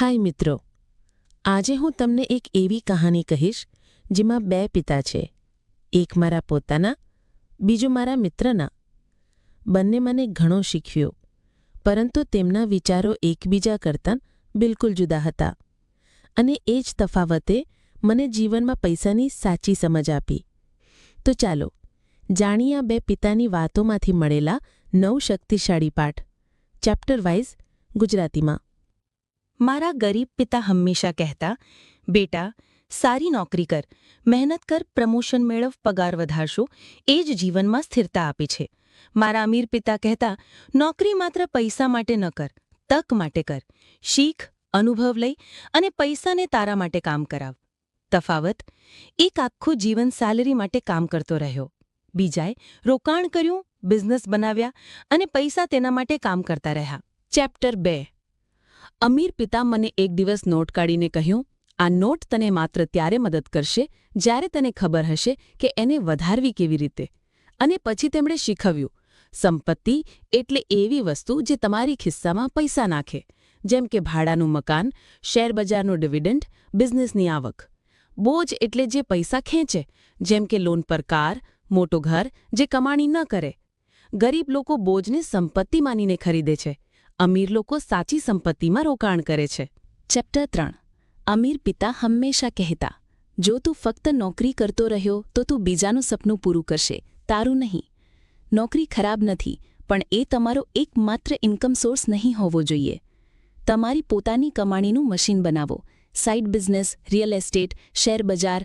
હાય મિત્રો. આજે હું તમને એક એવી કહાની કહીશ જેમાં બે પિતા છે. એક મારા પોતાના, બીજો મારા મિત્રના. બંને મને ઘણો શીખ્યો, પરંતુ તેમના વિચારો એકબીજા કરતાં બિલકુલ જુદા હતા. અને એ જ તફાવતે મને જીવનમાં પૈસાની સાચી સમજ આપી. તો ચાલો, જાણીએ આ બે પિતાની વાતોમાંથી મળેલા નવ શક્તિશાળી પાઠ, ચેપ્ટર વાઇઝ ગુજરાતીમાં. મારા ગરીબ પિતા હંમેશા કહેતા, બેટા, સારી નોકરી કર, મહેનત કર, પ્રમોશન મેળવ, પગાર વધારશો, એ જ જીવનમાં સ્થિરતા આપે છે. મારા અમીર પિતા કહેતા, નોકરી માત્ર પૈસા માટે ન કર, તક માટે કર. શીખ, અનુભવ લઈ અને પૈસાને તારા માટે કામ કરાવ. તફાવત, એક આખું જીવન સેલરી માટે કામ કરતો રહ્યો. બીજાએ રોકાણ કર્યું, બિઝનેસ બનાવ્યા અને પૈસા તેના માટે કામ કરતા રહ્યા. ચેપ્ટર બે. અમીર પિતા મને એક દિવસ નોટ કાઢીને કહ્યું, આ નોટ તને માત્ર ત્યારે મદદ કરશે જ્યારે તને ખબર હશે કે એને વધારવી કેવી રીતે. અને પછી તેમણે શીખવ્યું, સંપત્તિ એટલે એવી વસ્તુ જે તમારી ખિસ્સામાં પૈસા નાખે, જેમ કે ભાડાનું મકાન શેરબજારનું ડિવિડન્ડ, બિઝનેસની આવક. બોજ એટલે જે પૈસા ખેંચે, જેમ કે લોન પર કાર, મોટું ઘર, જે કમાણી ન કરે. ગરીબ લોકો બોજને સંપત્તિ માનીને ખરીદે છે. અમીર લોકો સાચી સંપત્તિમાં રોકાણ કરે છે. ચેપ્ટર ત્રણ. અમીર પિતા હંમેશા કહેતા, જો તું ફક્ત નોકરી કરતો રહ્યો, તો તું બીજાનું સપનું પૂરું કરશે. તારું નહીં. નોકરી ખરાબ નથી, પણ એ તમારો એકમાત્ર ઇન્કમ સોર્સ નહીં હોવો જોઈએ. તમારી પોતાની કમાણીનું મશીન બનાવો. સાઇડ બિઝનેસ રિયલ એસ્ટેટ શેરબજાર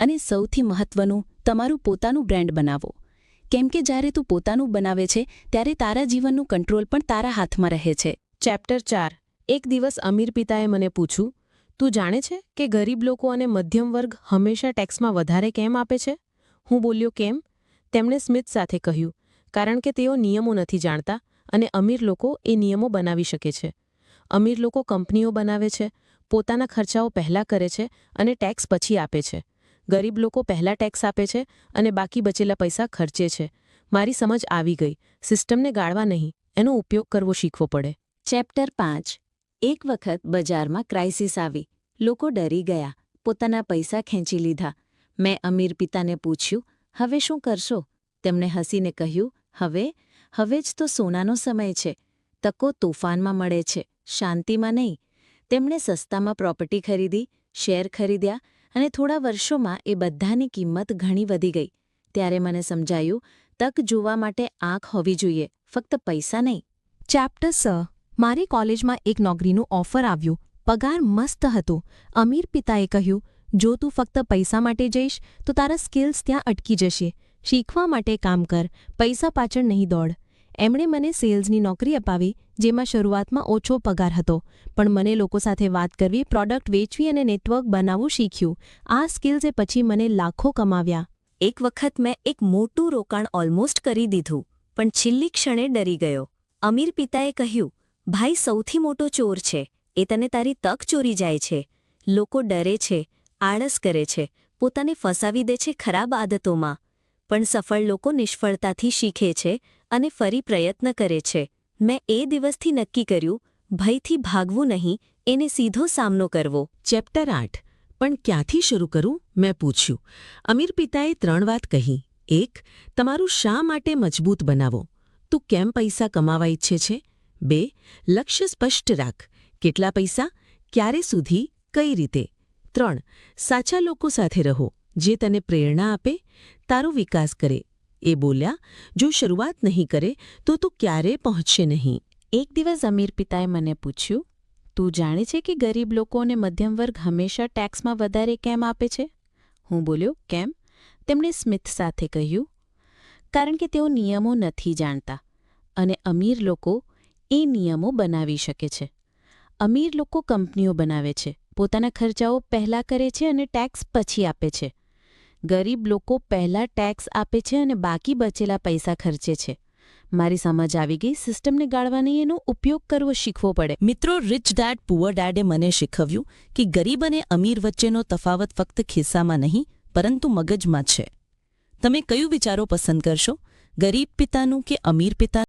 અને સૌથી મહત્વનું, તમારું પોતાનું બ્રેન્ડ બનાવો. કેમ કે જ્યારે તું પોતાનું બનાવે છે, ત્યારે તારા જીવનનું કંટ્રોલ પણ તારા હાથમાં રહે છે. ચેપ્ટર ચાર. એક દિવસ અમીર પિતાએ મને પૂછ્યું, તું જાણે છે કે ગરીબ લોકો અને મધ્યમ વર્ગ હંમેશા ટેક્સમાં વધારે કેમ આપે છે? હું બોલ્યો, કેમ? તેમણે સ્મિત સાથે કહ્યું, કારણ કે તેઓ નિયમો નથી જાણતા અને અમીર લોકો એ નિયમો બનાવી શકે છે. અમીર લોકો કંપનીઓ બનાવે છે, પોતાના ખર્ચાઓ પહેલાં કરે છે અને ટેક્સ પછી આપે છે. ગરીબ લોકો પહેલાં ટેક્સ આપે છે અને બાકી બચેલા પૈસા ખર્ચે છે. મારી સમજ આવી ગઈ. સિસ્ટમને ગાળવા નહીં. એનો ઉપયોગ કરવો શીખવો પડે. ચેપ્ટર પાંચ. એક વખત બજારમાં ક્રાઇસિસ આવી. લોકો ડરી ગયા. પોતાના પૈસા ખેંચી લીધા. મેં અમીર પિતાને પૂછ્યું, હવે શું કરશો? તેમણે હસીને કહ્યું, હવે હવે જ તો સોનાનો સમય છે. તકો તોફાનમાં મળે છે. શાંતિમાં નહીં. તેમણે સસ્તામાં પ્રોપર્ટી ખરીદી શેર ખરીદ્યા અને થોડા વર્ષોમાં એ બધાની કિંમત ઘણી વધી ગઈ. ત્યારે મને સમજાયું, તક જોવા માટે આંખ હોવી જોઈએ, ફક્ત પૈસા નહીં. ચેપ્ટર સ મારી કોલેજમાં એક નોકરીનું ઓફર આવ્યું. પગાર મસ્ત હતો. અમીર પિતાએ કહ્યું, જો તું ફક્ત પૈસા માટે જઈશ, તો તારા સ્કિલ્સ ત્યાં અટકી જશે. શીખવા માટે કામ કર. પૈસા પાછળ નહીં દોડ. એમણે મને સેલ્સની નોકરી અપાવી, જેમાં શરૂઆતમાં ઓછો પગાર હતો. પણ મને લોકો સાથે વાત કરવી, પ્રોડક્ટ વેચવી અને નેટવર્ક બનાવવું શીખ્યું. આ સ્કિલ્સે પછી મને લાખો કમાવ્યા. એક વખત મેં એક મોટું રોકાણ ઓલમોસ્ટ કરી દીધું, પણ છેલ્લી ક્ષણે ડરી ગયો. અમીર પિતાએ કહ્યું, ભાઈ, સૌથી મોટો ચોર છે. એ તને તારી તક ચોરી જાય છે. લોકો ડરે છે, આળસ કરે છે, પોતાને ફસાવી દે છે ખરાબ આદતોમાં. પણ સફળ લોકો નિષ્ફળતાથી શીખે છે અને ફરી પ્રયત્ન કરે છે. મેં એ દિવસથી નક્કી કર્યું, ભયથી ભાગવું નહીં, એને સીધો સામનો કરવો. ચેપ્ટર આઠ. પણ ક્યાંથી શરૂ કરું? મેં પૂછ્યું. અમીર પિતાએ ત્રણ વાત કહી. એક, તમારું શા માટે મજબૂત બનાવો? તું કેમ પૈસા કમાવા ઈચ્છે છે? બે, લક્ષ્ય સ્પષ્ટ રાખ. કેટલા પૈસા? ક્યારે સુધી? કઈ રીતે? ત્રણ, સાચા લોકો સાથે રહો. જે તને પ્રેરણા આપે, તારો વિકાસ કરે. એ બોલ્યા, જો શરૂઆત નહીં કરે, તો તું ક્યારે પહોંચશે નહીં? એક દિવસ અમીર પિતાએ મને પૂછ્યું, તું જાણે છે કે ગરીબ લોકો અને મધ્યમ વર્ગ હંમેશા ટેક્સમાં વધારે કેમ આપે છે? હું બોલ્યો, કેમ? તેમણે સ્મિથ સાથે કહ્યું, કારણ કે તેઓ નિયમો નથી જાણતા અને અમીર લોકો એ નિયમો બનાવી શકે છે. અમીર લોકો કંપનીઓ બનાવે છે, પોતાના ખર્ચાઓ પહેલાં કરે છે અને ટેક્સ પછી આપે છે. ગરીબ લોકો પહેલાં ટેક્સ આપે છે અને બાકી બચેલા પૈસા ખર્ચે છે. મારી સમજ આવી ગઈ સિસ્ટમને ગાળવાની એનો ઉપયોગ કરવો શીખવો પડે. મિત્રો રિચ ડેડ પુઅર ડેડે મને શીખવ્યું કે ગરીબ અને અમીર વચ્ચેનો તફાવત ફક્ત ખિસ્સામાં નહીં, પરંતુ મગજમાં છે. તમે કયું વિચારો પસંદ કરશો? ગરીબ પિતાનું કે અમીર પિતા